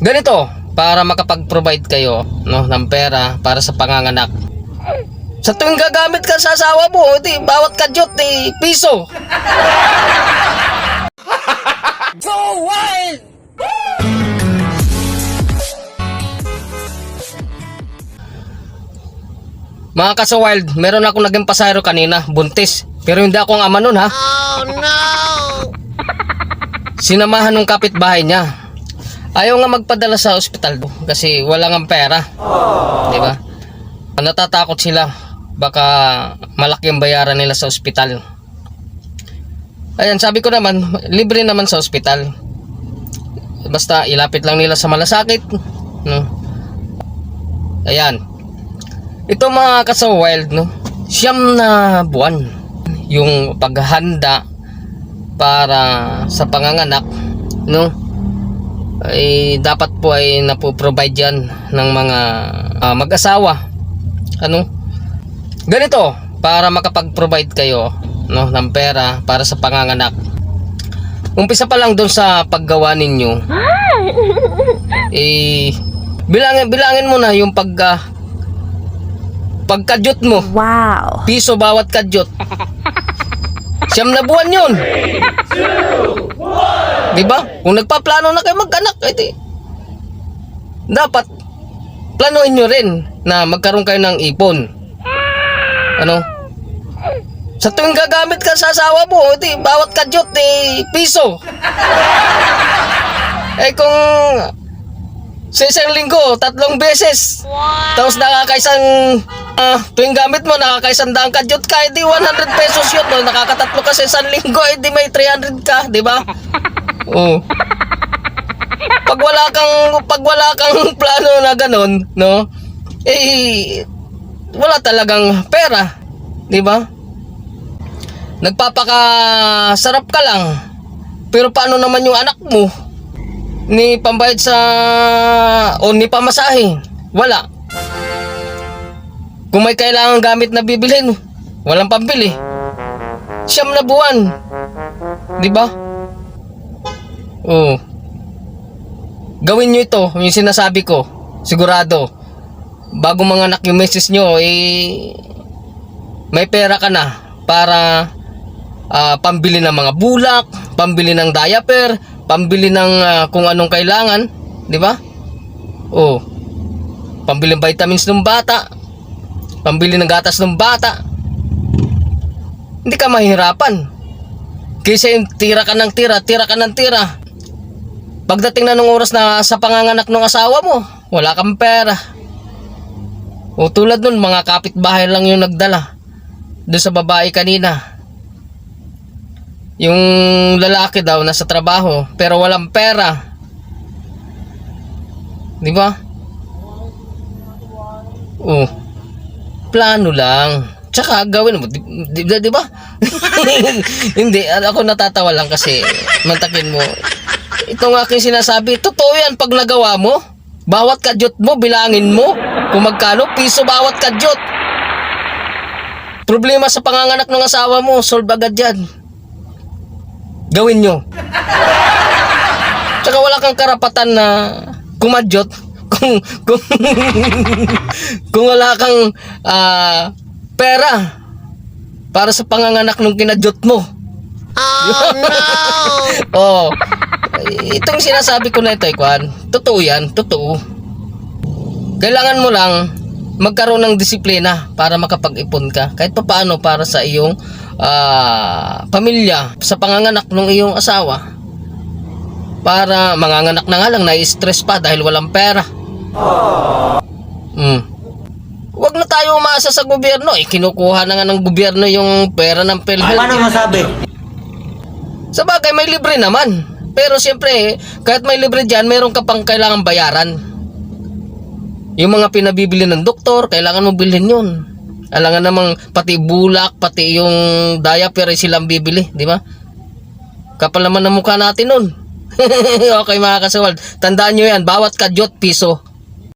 Ganito, para makapag-provide kayo no, ng pera para sa panganganak. Sa tuwing gagamit ka sa asawa mo, di, bawat kadyot, eh, piso. So wild! Mga kasawild, meron ako naging pasayro kanina, buntis. Pero hindi ako ang ama nun ha. Oh no! Sinamahan ng kapitbahay niya. Ayaw nga magpadala sa ospital do, kasi wala nga pera. Di ba? Natatakot sila. Baka malaki ang bayaran nila sa ospital. Ayan, sabi ko naman, libre naman sa ospital. Basta ilapit lang nila sa malasakit. No? Ayan. Ito mga kasawild, no? Siyam na buwan yung paghahanda para sa panganganak, no? Ay dapat po ay napoprovide yan ng mga ah, mag-asawa. Ano? Ganito, para makapag-provide kayo no, ng pera para sa panganganak. Umpisa pa lang doon sa paggawa ninyo. eh, bilangin, bilangin mo na yung pag ah, pagkadyot mo. Wow. Piso bawat kadyot. Siyam na buwan yun. Di ba? Kung nagpaplano na kayo mag-anak, edi, dapat planuhin nyo rin na magkaroon kayo ng ipon. Ano? Sa tuwing gagamit ka sa asawa mo, edi, bawat kadyot, eh, piso. Eh kung sa isang linggo, tatlong beses. Tapos nakakaisang ah, tuwing gamit mo, nakakaisang daang kadyot ka, edi 100 pesos yun. No? Nakakatatlo ka sa isang linggo, edi may 300 ka, di ba? Oo. Pag wala kang, pag wala kang plano na ganun, no? Eh, wala talagang pera, di ba? Nagpapaka sarap ka lang. Pero paano naman yung anak mo? Ni pambayad sa o ni pamasahe. Wala. Kung may kailangan gamit na bibilhin, walang pambili. Siyam na buwan. Di ba? Oo. Gawin nyo ito, yung sinasabi ko. Sigurado. Bago mga anak yung message nyo, eh, may pera ka na para ah, pambili ng mga bulak, pambili ng diaper, pambili ng ah, kung anong kailangan, di ba? Oh. Pambili ng vitamins ng bata, pambili ng gatas ng bata. Hindi ka mahirapan. Kaysa tira ka ng tira, tira ka ng tira. Pagdating na nung oras na sa panganganak ng asawa mo, wala kang pera. O tulad nun, mga kapitbahay lang yung nagdala. Doon sa babae kanina. Yung lalaki daw nasa trabaho pero walang pera. Di ba? Oh. Plano lang. Tsaka gawin mo, di, di, di ba? Hindi, ako natatawa lang kasi mantakin mo. Ito nga aking sinasabi, totoo yan pag nagawa mo. Bawat kadyot mo, bilangin mo. Kung magkano, piso bawat kadyot. Problema sa panganganak ng asawa mo, solve agad yan. Gawin nyo. Tsaka wala kang karapatan na kumadyot kung kung kung wala kang ah, pera para sa panganganak ng kinadyot mo. Oh no! Oh. Itong sinasabi ko na ito, Ikwan, totoo yan, totoo. Kailangan mo lang magkaroon ng disiplina para makapag-ipon ka. Kahit pa paano para sa iyong ah, pamilya, sa panganganak ng iyong asawa. Para manganganak na nga lang, na-stress pa dahil walang pera. Hmm. Huwag na tayo umasa sa gobyerno. Eh, kinukuha na nga ng gobyerno yung pera ng PhilHealth. Paano masabi? Sa bagay, may libre naman. Pero siyempre, kahit may libre dyan, meron ka pang kailangan bayaran. Yung mga pinabibili ng doktor, kailangan mo bilhin yun. Alangan namang pati bulak, pati yung diaper silang bibili, di ba? Kapal naman ang mukha natin nun. okay mga kasawal, tandaan nyo yan, bawat kadyot piso.